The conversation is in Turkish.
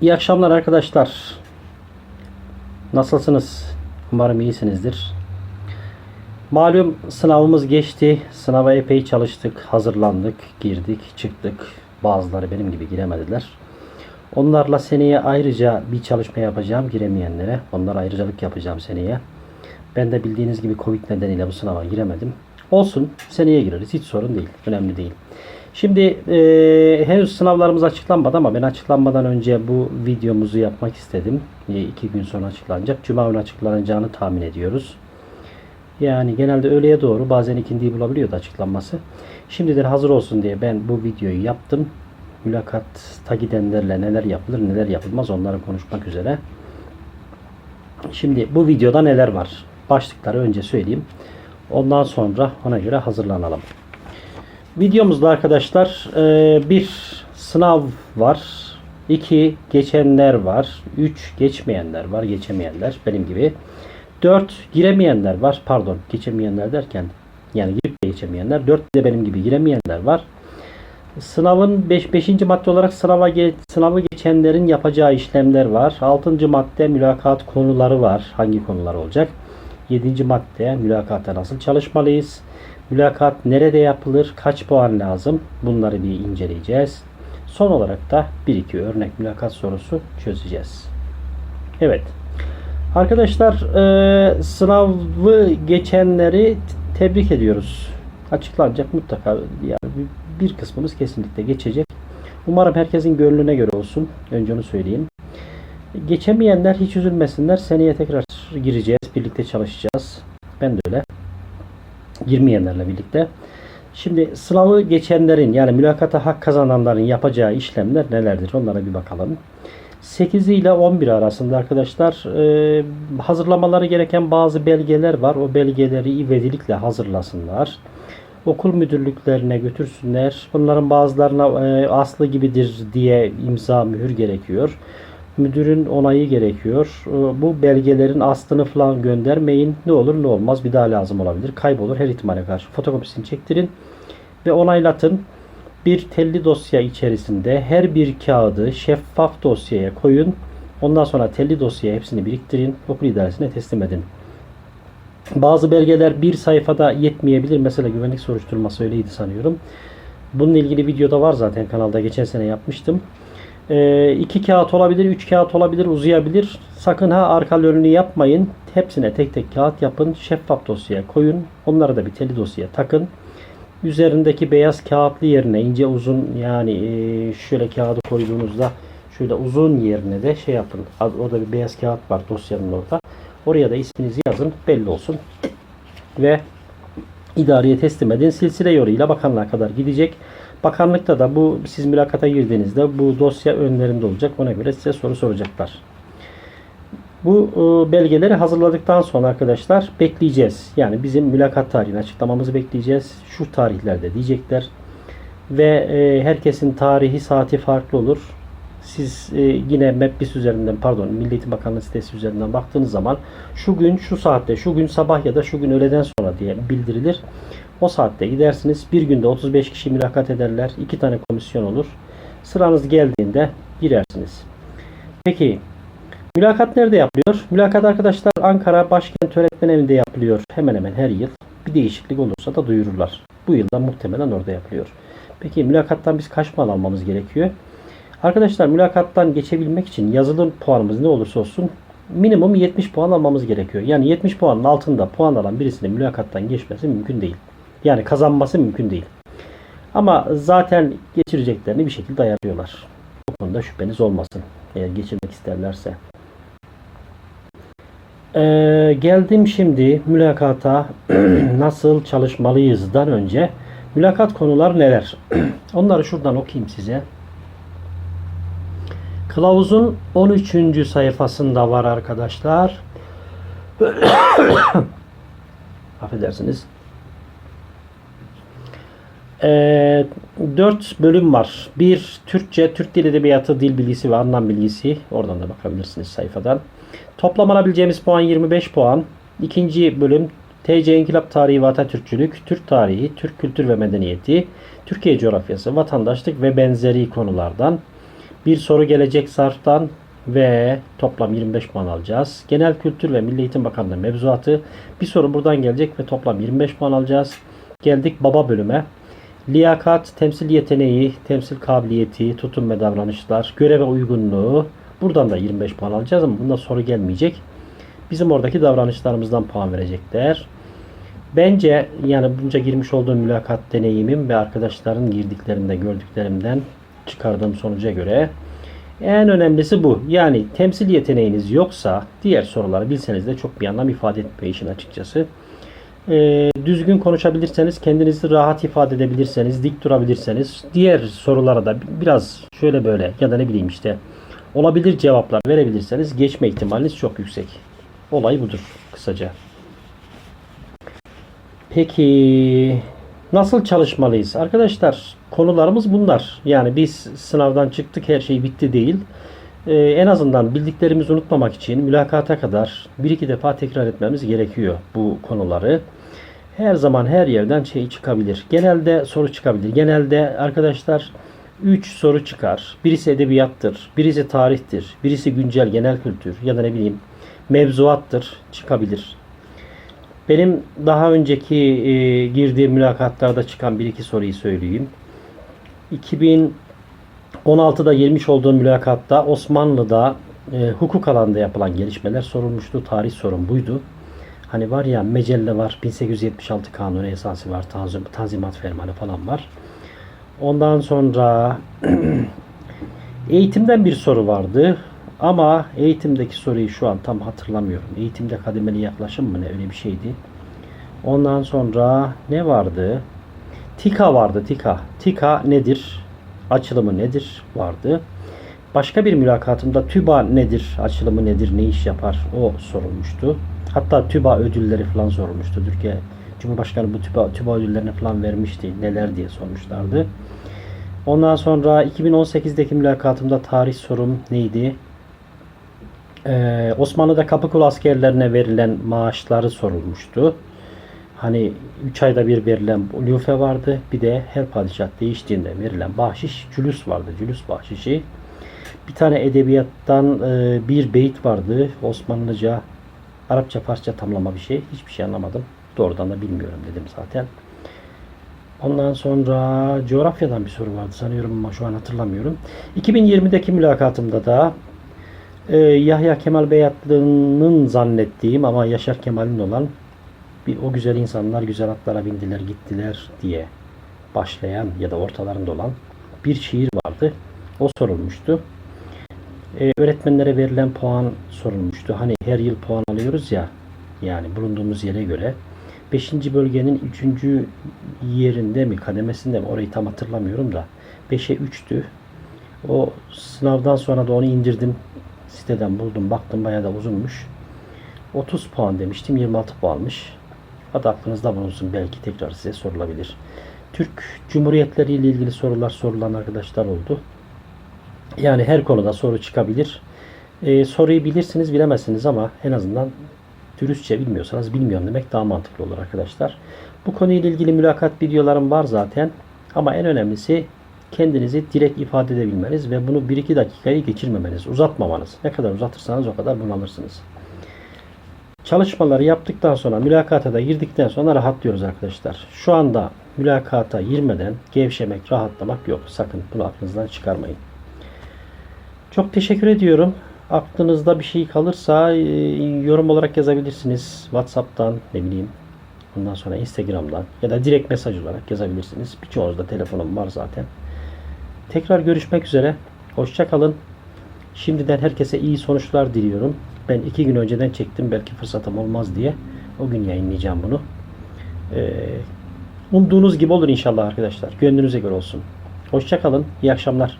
İyi akşamlar arkadaşlar. Nasılsınız? Umarım iyisinizdir. Malum sınavımız geçti. Sınava epey çalıştık, hazırlandık, girdik, çıktık. Bazıları benim gibi giremediler. Onlarla seneye ayrıca bir çalışma yapacağım giremeyenlere. Onlara ayrıcalık yapacağım seneye. Ben de bildiğiniz gibi Covid nedeniyle bu sınava giremedim. Olsun seneye gireriz. Hiç sorun değil. Önemli değil. Şimdi e, henüz sınavlarımız açıklanmadı ama ben açıklanmadan önce bu videomuzu yapmak istedim. E, iki gün sonra açıklanacak. Cuma günü açıklanacağını tahmin ediyoruz. Yani genelde öğleye doğru bazen ikindiyi bulabiliyordu açıklanması. Şimdiden hazır olsun diye ben bu videoyu yaptım. Mülakatta gidenlerle neler yapılır neler yapılmaz onları konuşmak üzere. Şimdi bu videoda neler var? Başlıkları önce söyleyeyim. Ondan sonra ona göre hazırlanalım. Videomuzda arkadaşlar e, bir sınav var. iki geçenler var. Üç geçmeyenler var. Geçemeyenler benim gibi. Dört giremeyenler var. Pardon geçemeyenler derken yani girip de geçemeyenler. Dört de benim gibi giremeyenler var. Sınavın 5. Beş, madde olarak sınava sınavı geçenlerin yapacağı işlemler var. 6. madde mülakat konuları var. Hangi konular olacak? 7. madde mülakata nasıl çalışmalıyız? Mülakat nerede yapılır? Kaç puan lazım? Bunları bir inceleyeceğiz. Son olarak da 1-2 örnek mülakat sorusu çözeceğiz. Evet. Arkadaşlar e, sınavı geçenleri tebrik ediyoruz. Açıklanacak mutlaka yani bir- bir kısmımız kesinlikle geçecek. Umarım herkesin gönlüne göre olsun. Önce onu söyleyeyim. Geçemeyenler hiç üzülmesinler. Seneye tekrar gireceğiz. Birlikte çalışacağız. Ben de öyle. Girmeyenlerle birlikte. Şimdi sınavı geçenlerin yani mülakata hak kazananların yapacağı işlemler nelerdir? Onlara bir bakalım. 8 ile 11 arasında arkadaşlar e, hazırlamaları gereken bazı belgeler var. O belgeleri ivedilikle hazırlasınlar. Okul müdürlüklerine götürsünler. Bunların bazılarına e, aslı gibidir diye imza mühür gerekiyor. Müdürün onayı gerekiyor. E, bu belgelerin aslını falan göndermeyin. Ne olur ne olmaz bir daha lazım olabilir. Kaybolur her ihtimale karşı. Fotokopisini çektirin ve onaylatın. Bir telli dosya içerisinde her bir kağıdı şeffaf dosyaya koyun. Ondan sonra telli dosyaya hepsini biriktirin. Okul idaresine teslim edin. Bazı belgeler bir sayfada yetmeyebilir. Mesela güvenlik soruşturması öyleydi sanıyorum. Bununla ilgili videoda var zaten kanalda. Geçen sene yapmıştım. Ee, iki kağıt olabilir, üç kağıt olabilir, uzayabilir. Sakın ha arka önünü yapmayın. Hepsine tek tek kağıt yapın. Şeffaf dosyaya koyun. Onları da bir telli dosyaya takın. Üzerindeki beyaz kağıtlı yerine ince uzun yani e, şöyle kağıdı koyduğunuzda şöyle uzun yerine de şey yapın. Orada bir beyaz kağıt var dosyanın orada. Oraya da isminizi yazın. Belli olsun. Ve idareye teslim edin. Silsile yoluyla bakanlığa kadar gidecek. Bakanlıkta da bu siz mülakata girdiğinizde bu dosya önlerinde olacak. Ona göre size soru soracaklar. Bu e, belgeleri hazırladıktan sonra arkadaşlar bekleyeceğiz. Yani bizim mülakat tarihini açıklamamızı bekleyeceğiz. Şu tarihlerde diyecekler. Ve e, herkesin tarihi saati farklı olur. Siz e, yine MEPBIS üzerinden pardon Milli Eğitim Bakanlığı sitesi üzerinden baktığınız zaman şu gün şu saatte şu gün sabah ya da şu gün öğleden sonra diye bildirilir. O saatte gidersiniz. Bir günde 35 kişi mülakat ederler. iki tane komisyon olur. Sıranız geldiğinde girersiniz. Peki Mülakat nerede yapılıyor? Mülakat arkadaşlar Ankara Başkent Öğretmen Evi'nde yapılıyor hemen hemen her yıl. Bir değişiklik olursa da duyururlar. Bu yılda muhtemelen orada yapılıyor. Peki mülakattan biz kaç puan almamız gerekiyor? Arkadaşlar mülakattan geçebilmek için yazılı puanımız ne olursa olsun minimum 70 puan almamız gerekiyor. Yani 70 puanın altında puan alan birisinin mülakattan geçmesi mümkün değil. Yani kazanması mümkün değil. Ama zaten geçireceklerini bir şekilde ayarlıyorlar. Bu konuda şüpheniz olmasın. Eğer geçirmek isterlerse. Ee, geldim şimdi mülakata nasıl çalışmalıyızdan önce mülakat konular neler? Onları şuradan okuyayım size. Kılavuzun 13. sayfasında var arkadaşlar. Affedersiniz. Ee, 4 bölüm var. Bir Türkçe, Türk Dil Edebiyatı, Dil Bilgisi ve Anlam Bilgisi. Oradan da bakabilirsiniz sayfadan. Toplam alabileceğimiz puan 25 puan. İkinci bölüm TC İnkılap Tarihi ve Atatürkçülük, Türk Tarihi, Türk Kültür ve Medeniyeti, Türkiye Coğrafyası, Vatandaşlık ve benzeri konulardan. Bir soru gelecek zarftan ve toplam 25 puan alacağız. Genel Kültür ve Milli Eğitim Bakanlığı mevzuatı. Bir soru buradan gelecek ve toplam 25 puan alacağız. Geldik baba bölüme. Liyakat, temsil yeteneği, temsil kabiliyeti, tutum ve davranışlar, göreve uygunluğu. Buradan da 25 puan alacağız ama bunda soru gelmeyecek. Bizim oradaki davranışlarımızdan puan verecekler. Bence yani bunca girmiş olduğum mülakat deneyimim ve arkadaşların girdiklerinde gördüklerimden çıkardığım sonuca göre en önemlisi bu. Yani temsil yeteneğiniz yoksa diğer soruları bilseniz de çok bir anlam ifade etmiyor işin açıkçası. Ee, düzgün konuşabilirseniz, kendinizi rahat ifade edebilirseniz, dik durabilirseniz, diğer sorulara da biraz şöyle böyle ya da ne bileyim işte olabilir cevaplar verebilirseniz geçme ihtimaliniz çok yüksek. Olay budur kısaca. Peki nasıl çalışmalıyız? Arkadaşlar konularımız bunlar. Yani biz sınavdan çıktık her şey bitti değil. Ee, en azından bildiklerimizi unutmamak için mülakata kadar bir iki defa tekrar etmemiz gerekiyor bu konuları. Her zaman her yerden şey çıkabilir. Genelde soru çıkabilir. Genelde arkadaşlar 3 soru çıkar. Birisi edebiyattır, birisi tarihtir, birisi güncel genel kültür ya da ne bileyim mevzuattır çıkabilir. Benim daha önceki e, girdiğim mülakatlarda çıkan bir iki soruyu söyleyeyim. 2016'da girmiş olduğum mülakatta Osmanlı'da e, hukuk alanında yapılan gelişmeler sorulmuştu. Tarih sorun buydu. Hani var ya mecelle var, 1876 kanunu esası var, tanzim, tanzimat fermanı falan var. Ondan sonra eğitimden bir soru vardı. Ama eğitimdeki soruyu şu an tam hatırlamıyorum. Eğitimde kademeli yaklaşım mı ne öyle bir şeydi. Ondan sonra ne vardı? TİKA vardı TİKA. TİKA nedir? Açılımı nedir? Vardı. Başka bir mülakatımda TÜBA nedir? Açılımı nedir? Ne iş yapar? O sorulmuştu. Hatta TÜBA ödülleri falan sorulmuştu. Türkiye Cumhurbaşkanı bu TÜBA, TÜBA ödüllerini falan vermişti. Neler diye sormuşlardı. Ondan sonra 2018'deki mülakatımda tarih sorum neydi? Ee, Osmanlı'da Kapıkulu askerlerine verilen maaşları sorulmuştu. Hani 3 ayda bir verilen lüfe vardı. Bir de her padişah değiştiğinde verilen bahşiş, cülüs vardı. Cülüs bahşişi. Bir tane edebiyattan e, bir beyit vardı. Osmanlıca, Arapça, Farsça tamlama bir şey. Hiçbir şey anlamadım. Doğrudan da bilmiyorum dedim zaten. Ondan sonra coğrafyadan bir soru vardı sanıyorum ama şu an hatırlamıyorum. 2020'deki mülakatımda da e, Yahya Kemal Beyatlı'nın zannettiğim ama Yaşar Kemal'in olan bir o güzel insanlar güzel atlara bindiler gittiler diye başlayan ya da ortalarında olan bir şiir vardı. O sorulmuştu. Ee, öğretmenlere verilen puan sorulmuştu. Hani her yıl puan alıyoruz ya yani bulunduğumuz yere göre. 5. bölgenin 3. yerinde mi kademesinde mi orayı tam hatırlamıyorum da 5'e 3'tü. O sınavdan sonra da onu indirdim. Siteden buldum. Baktım bayağı da uzunmuş. 30 puan demiştim. 26 puanmış. Adı aklınızda bulunsun. Belki tekrar size sorulabilir. Türk Cumhuriyetleri ile ilgili sorular sorulan arkadaşlar oldu. Yani her konuda soru çıkabilir. Ee, soruyu bilirsiniz bilemezsiniz ama en azından dürüstçe bilmiyorsanız bilmiyorum demek daha mantıklı olur arkadaşlar. Bu konuyla ilgili mülakat videolarım var zaten. Ama en önemlisi kendinizi direkt ifade edebilmeniz ve bunu 1-2 dakikayı geçirmemeniz, uzatmamanız. Ne kadar uzatırsanız o kadar bunalırsınız. Çalışmaları yaptıktan sonra mülakata da girdikten sonra rahatlıyoruz arkadaşlar. Şu anda mülakata girmeden gevşemek, rahatlamak yok. Sakın bunu aklınızdan çıkarmayın. Çok teşekkür ediyorum. Aklınızda bir şey kalırsa e, yorum olarak yazabilirsiniz. WhatsApp'tan ne bileyim. Ondan sonra Instagram'dan ya da direkt mesaj olarak yazabilirsiniz. Birçoğunuzda telefonum var zaten. Tekrar görüşmek üzere. Hoşça kalın. Şimdiden herkese iyi sonuçlar diliyorum. Ben iki gün önceden çektim. Belki fırsatım olmaz diye. O gün yayınlayacağım bunu. Ee, umduğunuz gibi olur inşallah arkadaşlar. Gönlünüze göre olsun. Hoşça kalın. İyi akşamlar.